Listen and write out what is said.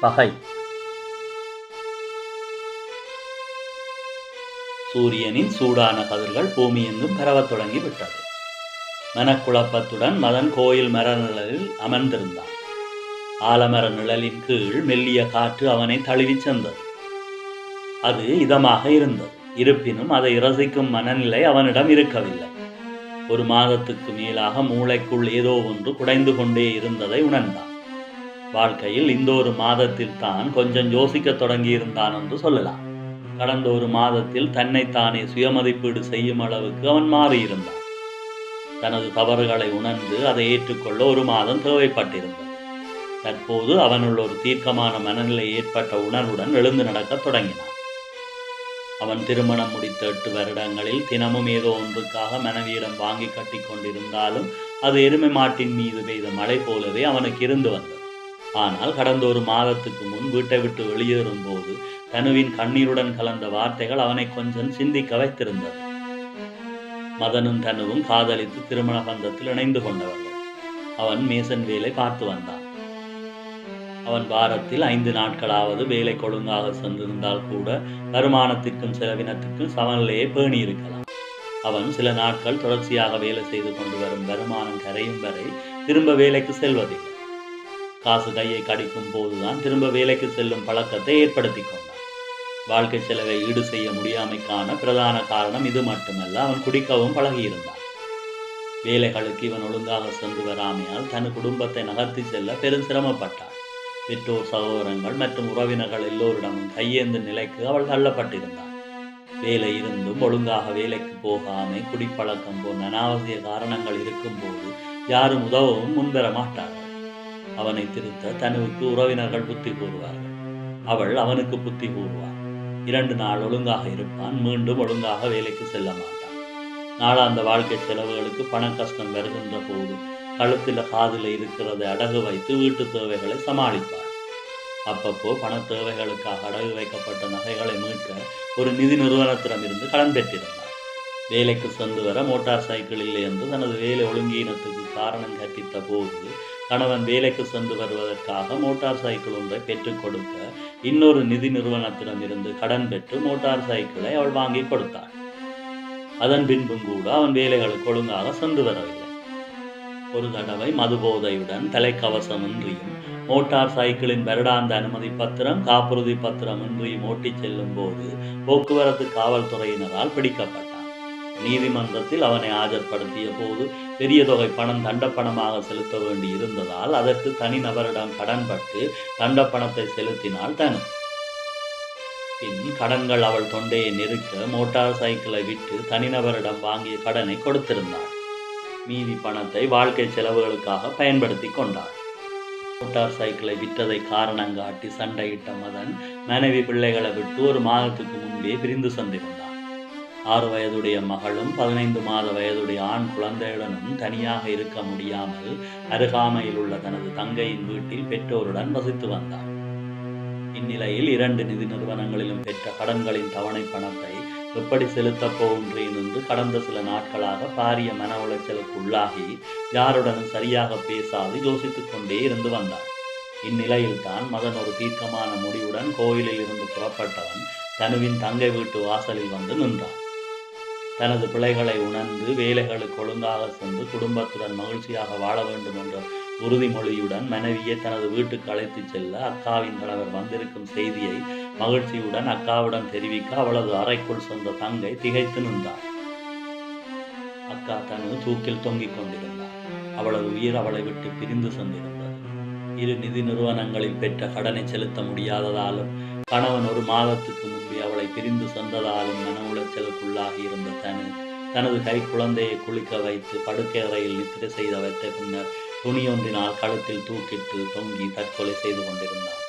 பகை. சூரியனின் சூடான கதிர்கள் பூமி எங்கும் பரவத் தொடங்கி விட்டது மனக்குழப்பத்துடன் மதன் கோயில் மர நிழலில் அமர்ந்திருந்தான். ஆலமர நிழலின் கீழ் மெல்லிய காற்று அவனை தழுவிச் சென்றது. அது இதமாக இருந்தது. இருப்பினும் அதை இரசிக்கும் மனநிலை அவனிடம் இருக்கவில்லை. ஒரு மாதத்துக்கு மேலாக மூளைக்குள் ஏதோ ஒன்று குடைந்து கொண்டே இருந்ததை உணர்ந்தான். வாழ்க்கையில் இந்த ஒரு மாதத்தில் தான் கொஞ்சம் யோசிக்கத் தொடங்கியிருந்தான் என்று சொல்லலாம். கடந்த ஒரு மாதத்தில் தன்னைத்தானே சுயமதிப்பீடு செய்யும் அளவுக்கு அவன் மாறியிருந்தான். தனது தவறுகளை உணர்ந்து அதை ஏற்றுக்கொள்ள ஒரு மாதம் தேவைப்பட்டிருந்தது. தற்போது அவனுள் ஒரு தீர்க்கமான மனநிலை ஏற்பட்ட உணர்வுடன் எழுந்து நடக்கத் தொடங்கினான். அவன் திருமணம் முடித்த எட்டு வருடங்களில் தினமும் ஏதோ ஒன்றுக்காக மனைவியிடம் வாங்கி கட்டி கொண்டிருந்தாலும் அது எருமை மாட்டின் மீது பெய்த மழை போலவே அவனுக்கு இருந்து வந்தது. ஆனால் கடந்த ஒரு மாதத்துக்கு முன் வீட்டை விட்டு வெளியேறும் போது தனுவின் கண்ணீருடன் கலந்த வார்த்தைகள் அவனை கொஞ்சம் சிந்திக்க வைத்திருந்தது. மதனும் தனுவும் காதலித்து திருமண பந்தத்தில் இணைந்து கொண்டவர்கள். அவன் மேசன் வேலை பார்த்து வந்தான். அவன் வாரத்தில் ஐந்து நாட்களாவது வேலை கொழுங்காக சென்றிருந்தால் கூட வருமானத்திற்கும் செலவினத்திற்கும் சமநிலையை பேணி இருக்கலாம் அவன் சில நாட்கள் தொடர்ச்சியாக வேலை செய்து கொண்டு வரும் வருமானம் கரையும் வரை திரும்ப வேலைக்கு செல்வதில்லை. காசு கையை கடிக்கும் போதுதான் திரும்ப வேலைக்கு செல்லும் பழக்கத்தை ஏற்படுத்தி கொண்டான். வாழ்க்கை செலவை ஈடு செய்ய முடியாமைக்கான பிரதான காரணம் இது மட்டுமல்ல அவன் குடிக்கவும் பழகியிருந்தான். வேலைகளுக்கு இவன் ஒழுங்காக சென்று வராமையால் தன் குடும்பத்தை நகர்த்தி செல்ல பெரும் சிரமப்பட்டான் பெற்றோர் சகோதரங்கள் மற்றும் உறவினர்கள் எல்லோரிடமும் கையேந்த நிலைக்கு அவள் தள்ளப்பட்டிருந்தாள். வேலை இருந்தும் ஒழுங்காக வேலைக்கு போகாமை குடிப்பழக்கம் போன்ற அனாவசிய காரணங்கள் இருக்கும்போது யாரும் உதவவும் முன்வர மாட்டார்கள். அவனை திருத்த தனுவுக்கு உறவினர்கள் புத்தி கூறுவார்கள். அவள் அவனுக்கு புத்தி கூறுவார் இரண்டு நாள் ஒழுங்காக இருப்பான் மீண்டும் ஒழுங்காக வேலைக்கு செல்ல மாட்டான். நாளாந்த வாழ்க்கை செலவுகளுக்கு பண கஷ்டம் வருகின்ற போது கழுத்தில் காதில் இருக்கிறதை அடகு வைத்து வீட்டு தேவைகளை சமாளிப்பார் அப்பப்போ பண தேவைகளுக்காக அடகு வைக்கப்பட்ட நகைகளை மீட்க ஒரு நிதி நிறுவனத்திடமிருந்து கடன் பெற்றிருந்தார் வேலைக்கு சென்று வர மோட்டார் சைக்கிள் இல்லை என்று தனது வேலை ஒழுங்கீனத்துக்கு காரணம் கற்பித்த போது கணவன் வேலைக்கு சென்று வருவதற்காக மோட்டார் சைக்கிள் ஒன்றை பெற்றுக் கொடுக்க இன்னொரு நிதி நிறுவனத்திடமிருந்து கடன் பெற்று மோட்டார் சைக்கிளை அவள் வாங்கி கொடுத்தாள். அதன் பின்பும் கூட அவன் வேலைகளுக்கு ஒழுங்காக சென்று வரவில்லை. ஒரு தடவை மதுபோதையுடன் தலைக்கவசம் இன்றியும் மோட்டார் சைக்கிளின் வருடாந்த அனுமதி பத்திரம் காப்புறுதி பத்திரம் இன்றியும் ஓட்டிச் செல்லும் போது போக்குவரத்து காவல்துறையினரால் பிடிக்கப்பட்டான் நீதிமன்றத்தில் அவனை ஆஜர்படுத்திய போது பெரிய தொகை பணம் தண்டப்பணமாக செலுத்த வேண்டி இருந்ததால் அதற்கு தனிநபரிடம் கடன்பட்டு தண்டப்பணத்தை செலுத்தினால் தனு. பின் கடன்கள் அவள் தொண்டையை நெருக்க மோட்டார் சைக்கிளை விட்டு தனிநபரிடம் வாங்கிய கடனை கொடுத்திருந்தாள். மீதி பணத்தை வாழ்க்கை செலவுகளுக்காக பயன்படுத்தி கொண்டாள். மோட்டார் சைக்கிளை விற்றதை காரணம் காட்டி சண்டையிட்ட மதன் மனைவி பிள்ளைகளை விட்டு ஒரு மாதத்துக்கு முன்பே பிரிந்து சென்றிருந்தான். ஆறு வயதுடைய மகளும் பதினைந்து மாத வயதுடைய ஆண் குழந்தையுடனும் தனியாக இருக்க முடியாமல் அருகாமையில் உள்ள தனது தங்கையின் வீட்டில் பெற்றோருடன் வசித்து வந்தார். இந்நிலையில் இரண்டு நிதி நிறுவனங்களிலும் பெற்ற கடன்களின் தவணை பணத்தை எப்படி செலுத்தப் போகின்றேன் என்று கடந்த சில நாட்களாக பாரிய மன உளைச்சலுக்கு உள்ளாகி யாருடனும் சரியாக பேசாது யோசித்துக் கொண்டே இருந்து வந்தார். இந்நிலையில் தான் மதன் ஒரு தீர்க்கமான முடிவுடன் கோயிலில் இருந்து புறப்பட்டவன் தனுவின் தங்கை வீட்டு வாசலில் வந்து நின்றான். தனது பிள்ளைகளை உணர்ந்து வேலைகளுக்கு ஒழுங்காக சென்று குடும்பத்துடன் மகிழ்ச்சியாக வாழ வேண்டும் என்ற உறுதிமொழியுடன் மனைவியை தனது வீட்டுக்கு அழைத்துச் செல்ல அக்காவின் கணவர் வந்திருக்கும் செய்தியை மகிழ்ச்சியுடன் அக்காவுடன் தெரிவிக்க அவளது அறைக்குள் சென்ற தங்கை திகைத்து நின்றார் அக்கா தனது தூக்கில் தொங்கிக் கொண்டிருந்தார். அவளது உயிர் அவளை விட்டு பிரிந்து சென்றிருந்தது. இரு நிதி நிறுவனங்களில் பெற்ற கடனை செலுத்த முடியாததாலும் கணவன் ஒரு மாதத்துக்கு முன்பே அவளை பிரிந்து சென்றதாலும் மன உளைச்சலுக்குள்ளாகி இருந்த தனு தனது கை குழந்தையை குளிக்க வைத்து படுக்கை அறையில் நித்திரை செய்த வைத்த பின்னர் துணியொன்றினால் கழுத்தில் தூக்கிட்டு தொங்கி தற்கொலை செய்து கொண்டிருந்தான்.